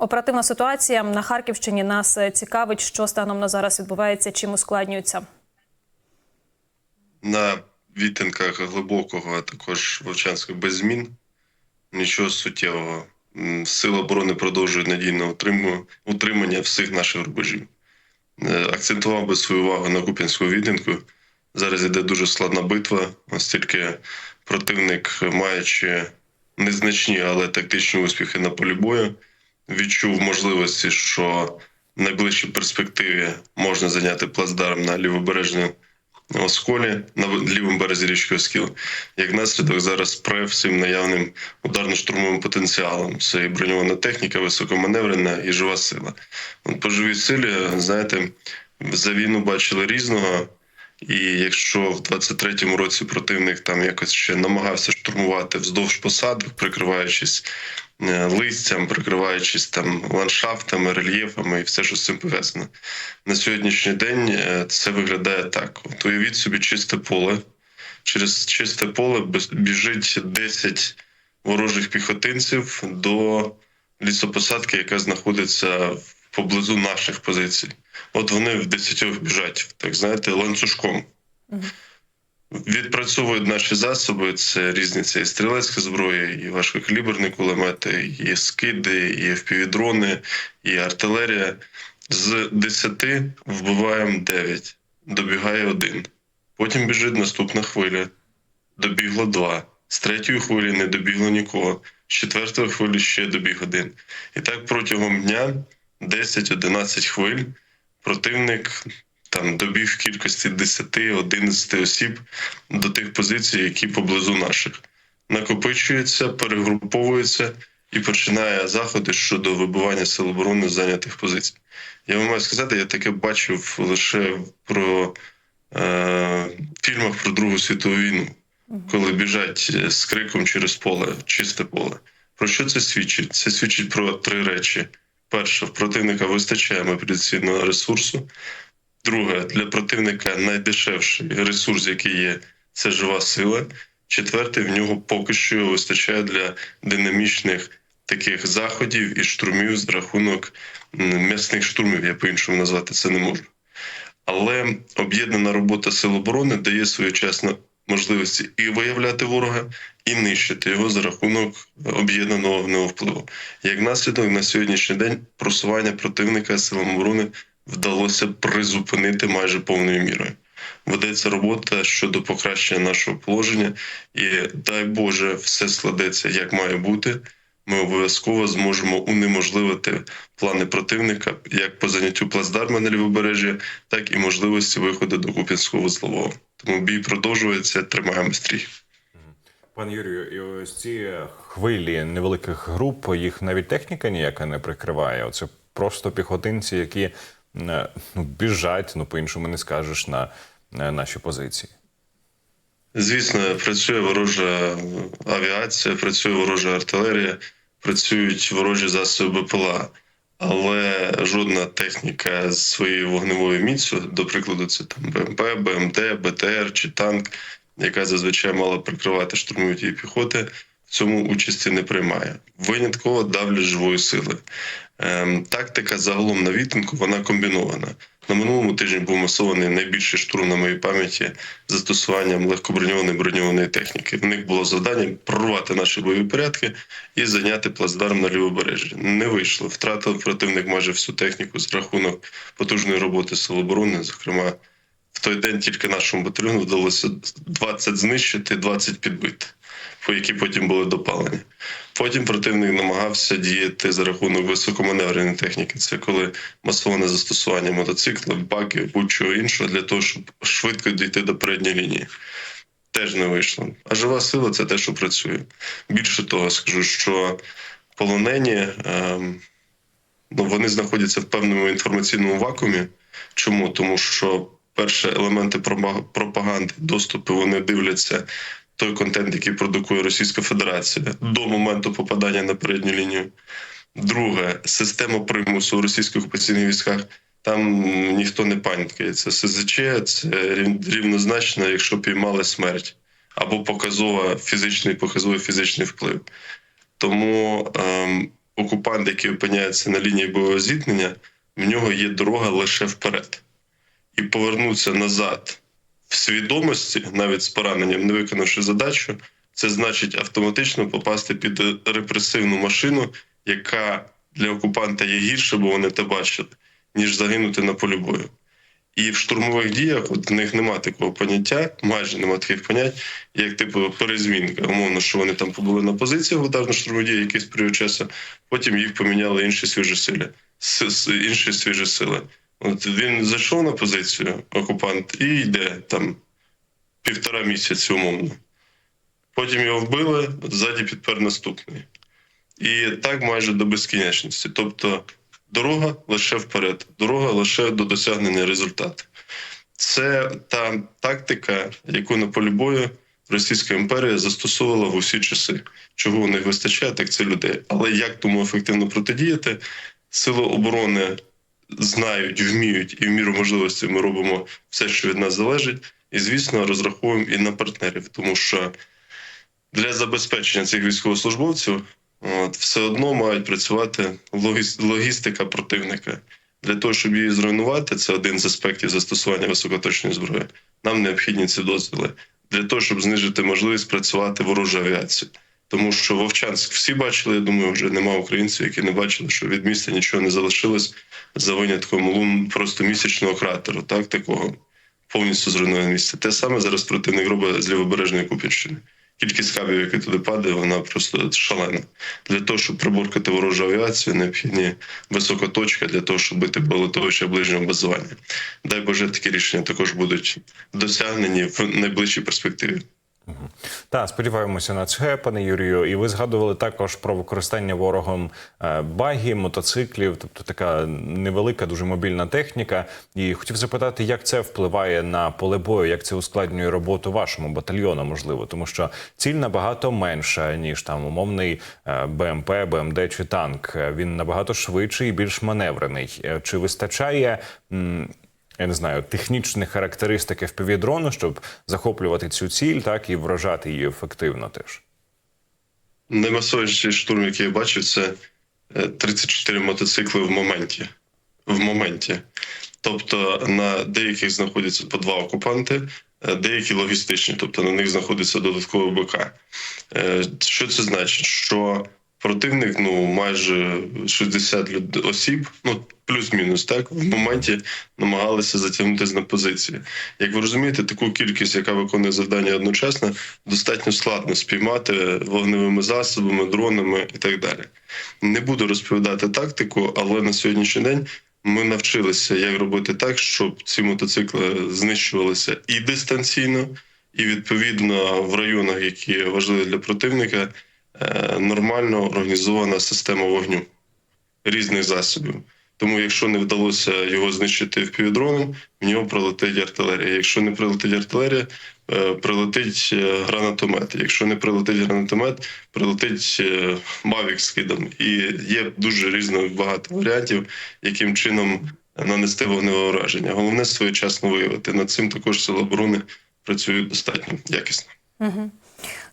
оперативна ситуація на Харківщині. Нас е, цікавить, що станом на зараз відбувається, чим ускладнюється. На відтинках глибокого, а також Вовчанського без змін. Нічого суттєвого. М, Сили оборони продовжують надійне утримання всіх наших рубежів. Е, Акцентував би свою увагу на Куп'янську відтинку. Зараз йде дуже складна битва, оскільки противник, маючи незначні, але тактичні успіхи на полі бою, відчув можливості, що в найближчій перспективі можна зайняти плацдарм на лівобережному Осколі на лівому березі річки Оскіл. Як наслідок зараз пре всім наявним ударно-штурмовим потенціалом. Це і броньована техніка, високоманеврена і жива сила. От по живій силі, знаєте, за війну бачили різного. І якщо в 23-му році противник там якось ще намагався штурмувати вздовж посадок, прикриваючись е, листям, прикриваючись там ландшафтами, рельєфами і все, що з цим пов'язано. На сьогоднішній день е, це виглядає так: от уявіть собі чисте поле. Через чисте поле біжить 10 ворожих піхотинців до лісопосадки, яка знаходиться поблизу наших позицій. От вони в десятьох біжать, так знаєте, ланцюжком. Відпрацьовують наші засоби. Це різні це і стрілецька зброя, і важкокаліберні кулемети, і скиди, і FPV-дрони, і артилерія. З 10 вбиваємо 9, добігає один. Потім біжить наступна хвиля. Добігло два. З третьої хвилі не добігло нікого. З четвертої хвилі ще добіг один. І так протягом дня 10-11 хвиль противник там добіг кількості 10-11 осіб до тих позицій, які поблизу наших. Накопичується, перегруповується і починає заходи щодо вибивання сил оборони з зайнятих позицій. Я вам маю сказати, я таке бачив лише про е, фільмах про Другу світову війну, коли біжать е, з криком через поле, чисте поле. Про що це свідчить? Це свідчить про три речі: перше, в противника вистачає мобілізаційного ресурсу. Друге, для противника найдешевший ресурс, який є, це жива сила. Четверте, в нього поки що вистачає для динамічних таких заходів і штурмів за рахунок м'ясних штурмів. Я по-іншому назвати це не можу. Але об'єднана робота сил оборони дає своєчасно можливості і виявляти ворога, і нищити його за рахунок об'єднаного вогневого впливу. Як наслідок, на сьогоднішній день просування противника силам оборони вдалося призупинити майже повною мірою. Ведеться робота щодо покращення нашого положення, і дай Боже, все складеться як має бути. Ми обов'язково зможемо унеможливити плани противника як по заняттю плацдарма на лівобережжі, так і можливості виходу до Куп'янського вузлового. Тому бій продовжується. Тримаємо стрій. Пане Юрію, і ось ці хвилі невеликих груп, їх навіть техніка ніяка не прикриває. Оце просто піхотинці, які е, ну, біжать, ну по-іншому не скажеш на е, наші позиції. Звісно, працює ворожа авіація, працює ворожа артилерія, працюють ворожі засоби БПЛА, але жодна техніка з своєю вогневою міцю, до прикладу, це там БМП, БМД, БТР чи танк, яка зазвичай мала прикривати штурмові дії піхоти, в цьому участі не приймає. Винятково давлять живої сили. Ем, тактика загалом на відтинку вона комбінована. На минулому тижні був масований найбільший штурм на моїй пам'яті застосуванням легкоброньованої броньованої техніки. В них було завдання прорвати наші бойові порядки і зайняти плацдарм на лівобережжі. Не вийшло. Втратив противник майже всю техніку з рахунок потужної роботи сил оборони. Зокрема, той день тільки нашому батальйону вдалося 20 знищити, 20 підбити, по які потім були допалені. Потім противник намагався діяти за рахунок високоманевреної техніки. Це коли масоване застосування мотоциклів, баків, будь-чого іншого для того, щоб швидко дійти до передньої лінії. Теж не вийшло. А жива сила це те, що працює. Більше того, скажу, що полонені ем, ну, вони знаходяться в певному інформаційному вакуумі. Чому? Тому що перше елементи пропаганди, доступи вони дивляться той контент, який продукує Російська Федерація до моменту попадання на передню лінію. Друге, система примусу у російських окупаційних військах. Там ніхто не панькає. Це СЗЧ, це рівнозначно, якщо піймали смерть, або показова фізичний, показовий фізичний вплив. Тому ем, окупант, який опиняється на лінії бойового зіткнення, в нього є дорога лише вперед. І повернутися назад в свідомості, навіть з пораненням, не виконавши задачу, це значить автоматично попасти під репресивну машину, яка для окупанта є гірше, бо вони те бачили, ніж загинути на полі бою. І в штурмових діях от в них нема такого поняття, майже нема таких понять, як типу перезмінка. Умовно, що вони там побули на позиціях ударно штурмові дії якийсь період часу, потім їх поміняли інші свіжі сили. Інші свіжі сили. От він зайшов на позицію, окупант, і йде там півтора місяці, умовно. Потім його вбили, ззаді підпер наступний. І так майже до безкінечності. Тобто дорога лише вперед, дорога лише до досягнення результату. Це та тактика, яку на полі бою Російська імперія застосовувала в усі часи. Чого у них вистачає, так це людей. Але як тому ефективно протидіяти? Сили оборони знають, вміють і в міру можливості ми робимо все, що від нас залежить. І, звісно, розраховуємо і на партнерів, тому що для забезпечення цих військовослужбовців от, все одно мають працювати логіс- логістика противника. Для того, щоб її зруйнувати, це один з аспектів застосування високоточної зброї. Нам необхідні ці дозволи для того, щоб знижити можливість працювати ворожу авіацію. Тому що Вовчанськ всі бачили, я думаю, вже нема українців, які не бачили, що від міста нічого не залишилось за винятком лун просто місячного кратеру, так такого повністю зруйноване місце. Те саме зараз противник робить з лівобережної Купінщини. Кількість кабів, які туди падає, вона просто шалена. Для того, щоб приборкати ворожу авіацію, необхідні висока точка для того, щоб бити по литовища ближнього базування. Дай Боже, такі рішення також будуть досягнені в найближчій перспективі. Так, сподіваємося на це, пане Юрію. І ви згадували також про використання ворогом е, багів, мотоциклів, тобто така невелика, дуже мобільна техніка. І хотів запитати, як це впливає на поле бою, як це ускладнює роботу вашому батальйону, можливо, тому що ціль набагато менша ніж там умовний е, БМП, БМД чи танк. Він набагато швидший і більш маневрений. Е, Чи вистачає? Я не знаю, технічних характеристик FPV-дрону, щоб захоплювати цю ціль, так і вражати її ефективно теж. Наймасовіший штурм, який я бачив, це е, 34 мотоцикли в моменті. В моменті. Тобто на деяких знаходяться по два окупанти, е, деякі логістичні, тобто на них знаходиться додатковий БК. Е, Що це значить? Що противник ну майже 60 люд... осіб, ну плюс-мінус, так в моменті намагалися затягнутися на позиції. Як ви розумієте, таку кількість, яка виконує завдання одночасно, достатньо складно спіймати вогневими засобами, дронами і так далі. Не буду розповідати тактику, але на сьогоднішній день ми навчилися, як робити так, щоб ці мотоцикли знищувалися і дистанційно, і відповідно в районах, які важливі для противника, нормально організована система вогню різних засобів. Тому, якщо не вдалося його знищити впівдроном, в нього прилетить артилерія. Якщо не прилетить артилерія, е, прилетить е, гранатомет. Якщо не прилетить гранатомет, прилетить е, мавік з кидом. І є дуже різно багато варіантів, яким чином нанести вогневе враження. Головне своєчасно виявити. Над цим також сили оборони працюють достатньо якісно.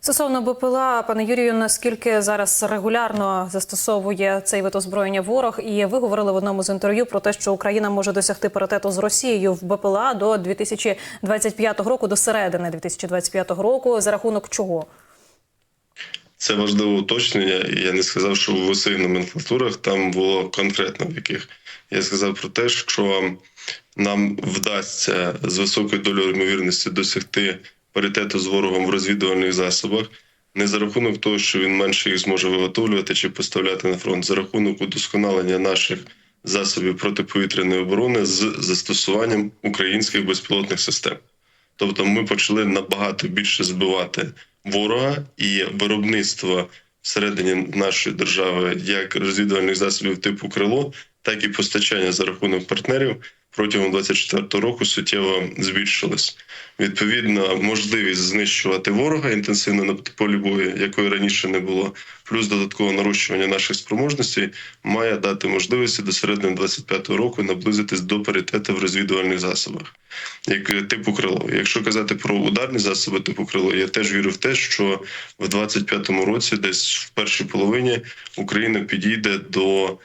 Стосовно БПЛА, пане Юрію, наскільки зараз регулярно застосовує цей вид озброєння ворог? І ви говорили в одному з інтерв'ю про те, що Україна може досягти паритету з Росією в БПЛА до 2025 року, до середини 2025 року. За рахунок чого? Це важливе уточнення. Я не сказав, що в усіх номенклатурах там було конкретно в яких. Я сказав про те, що нам вдасться з високою долею ймовірності досягти паритету з ворогом в розвідувальних засобах, не за рахунок того, що він менше їх зможе виготовлювати чи поставляти на фронт, за рахунок удосконалення наших засобів протиповітряної оборони з застосуванням українських безпілотних систем. Тобто ми почали набагато більше збивати ворога і виробництво всередині нашої держави як розвідувальних засобів типу крило, так і постачання за рахунок партнерів протягом 24 року суттєво збільшилась. Відповідно, можливість знищувати ворога інтенсивно на полі бою, якої раніше не було, плюс додаткове нарощування наших спроможностей має дати можливості до середини 25 року наблизитись до паритету в розвідувальних засобах, як типу крило. Якщо казати про ударні засоби типу крило, я теж вірю в те, що в 25-му році, десь в першій половині, Україна підійде до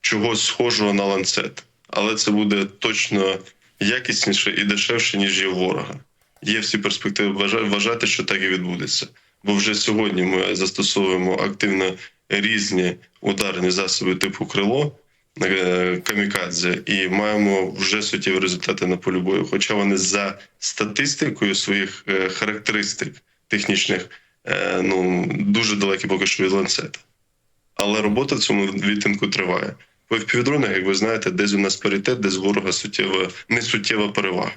чогось схожого на ланцет, але це буде точно якісніше і дешевше, ніж є ворога. Є всі перспективи вважати, що так і відбудеться. Бо вже сьогодні ми застосовуємо активно різні ударні засоби типу крило. е, Камікадзе і маємо вже суттєві результати на полі бою. Хоча вони за статистикою своїх е, характеристик технічних е, ну дуже далекі поки що від ланцета. Але робота в цьому відтинку триває. По впівдронах, як ви знаєте, десь у нас паритет, десь ворога суттєва, не суттєва перевага.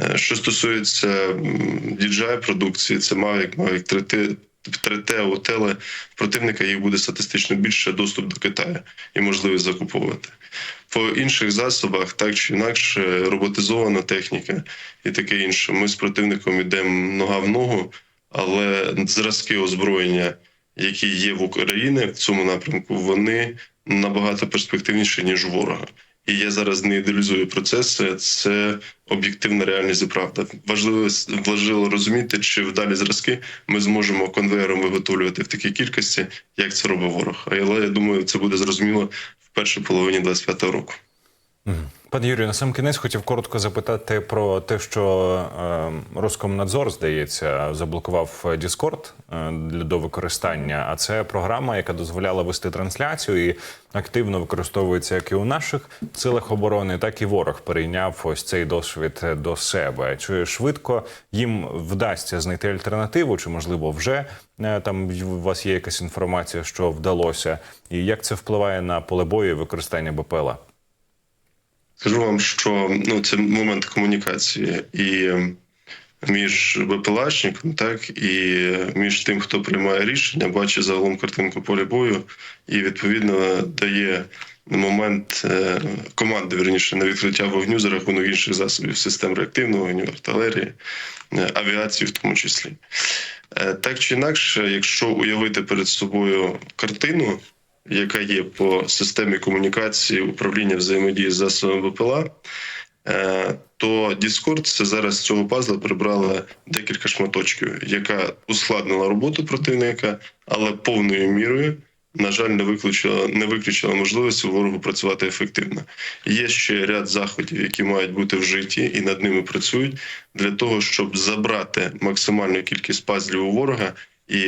Е, Що стосується DJI продукції, це Mavic, Mavic 3T, 3T, Отеле, противника їх буде статистично більше доступ до Китаю і можливість закуповувати. По інших засобах, так чи інакше, роботизована техніка і таке інше. Ми з противником йдемо нога в ногу, але зразки озброєння, які є в Україні в цьому напрямку, вони набагато перспективніше ніж ворога. І я зараз не ідеалізую процеси, це об'єктивна реальність і правда. Важливо важливо розуміти, чи вдалі зразки ми зможемо конвеєром виготовлювати в такій кількості, як це робить ворог. Але я думаю, це буде зрозуміло в першій половині 25-го року. Пане Юрію, на сам кінець хотів коротко запитати про те, що е, Роскомнадзор, здається, заблокував Discord е, для до використання. А це програма, яка дозволяла вести трансляцію і активно використовується як і у наших силах оборони, так і ворог перейняв ось цей досвід до себе. Чи швидко їм вдасться знайти альтернативу, чи можливо вже е, там у вас є якась інформація, що вдалося, і як це впливає на поле бою використання БПЛА? Скажу вам, що ну це момент комунікації і між БПЛАшником, так і між тим, хто приймає рішення, бачить загалом картинку поля бою, і відповідно дає момент е, команди верніше на відкриття вогню за рахунок інших засобів систем реактивного вогню, артилерії, е, авіації, в тому числі. Е, Так чи інакше, якщо уявити перед собою картину, яка є по системі комунікації управління взаємодії з засобами БПЛА, е, то Discord це зараз цього пазла прибрала декілька шматочків, яка ускладнила роботу противника, але повною мірою. На жаль, не виключила не виключила можливості ворогу працювати ефективно. Є ще ряд заходів, які мають бути вжиті, і над ними працюють для того, щоб забрати максимальну кількість пазлів у ворога, і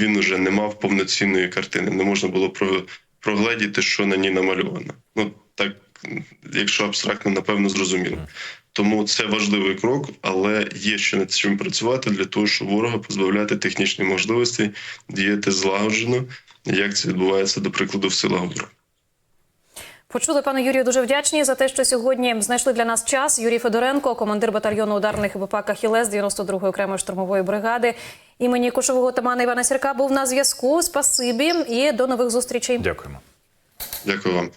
він уже не мав повноцінної картини. Не можна було про прогледіти, що на ній намальовано. Ну так, якщо абстрактно, напевно, зрозуміло. Тому це важливий крок, але є ще над чим працювати для того, щоб ворога позбавляти технічні можливості діяти злагоджено, як це відбувається, до прикладу, в силах оборони. Почули пане Юрію. Дуже вдячні за те, що сьогодні знайшли для нас час. Юрій Федоренко, командир батальйону ударних ВПК «Хілес» 92-ї окремої штурмової бригади імені кошового тамана Івана Сірка був на зв'язку. Спасибі і до нових зустрічей. Дякуємо. Дякую вам.